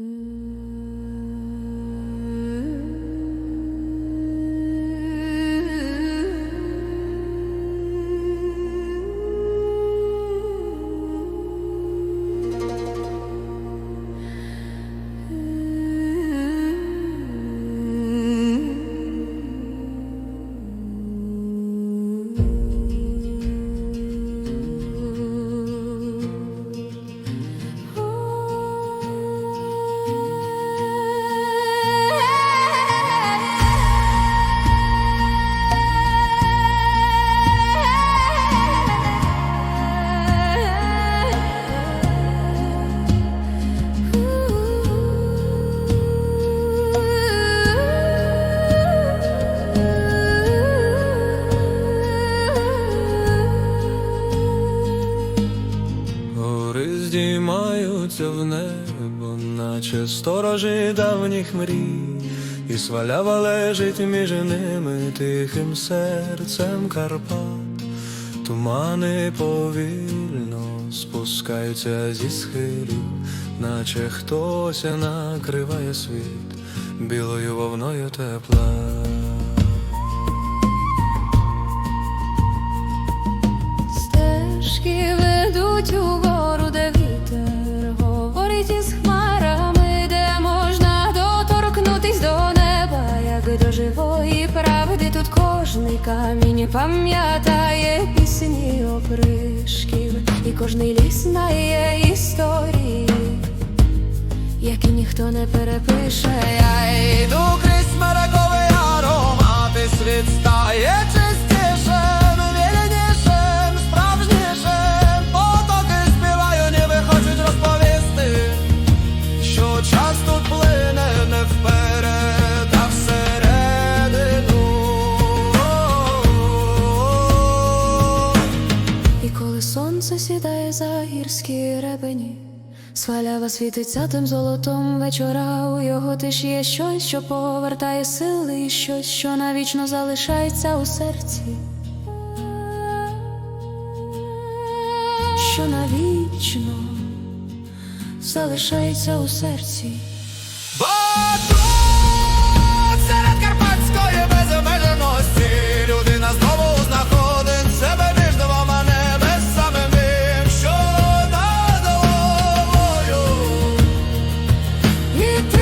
Ooh. Здіймаються в небо, наче сторожі давніх мрій, і свалява лежить між ними тихим серцем Карпат, тумани повільно спускаються зі схилів, наче хтось накриває світ білою вовною тепла. Стежки ведуть угору, кожний камінь пам'ятає пісні опришків, і кожний ліс знає історії, які ніхто не перепише. Я йду крізь смерековий аромати світ стає за ребені, свалява світиться тим золотом вечора. У його тиші є щось, що повертає сили, і щось, що навічно залишається у серці. Що навічно залишається у серці. І ти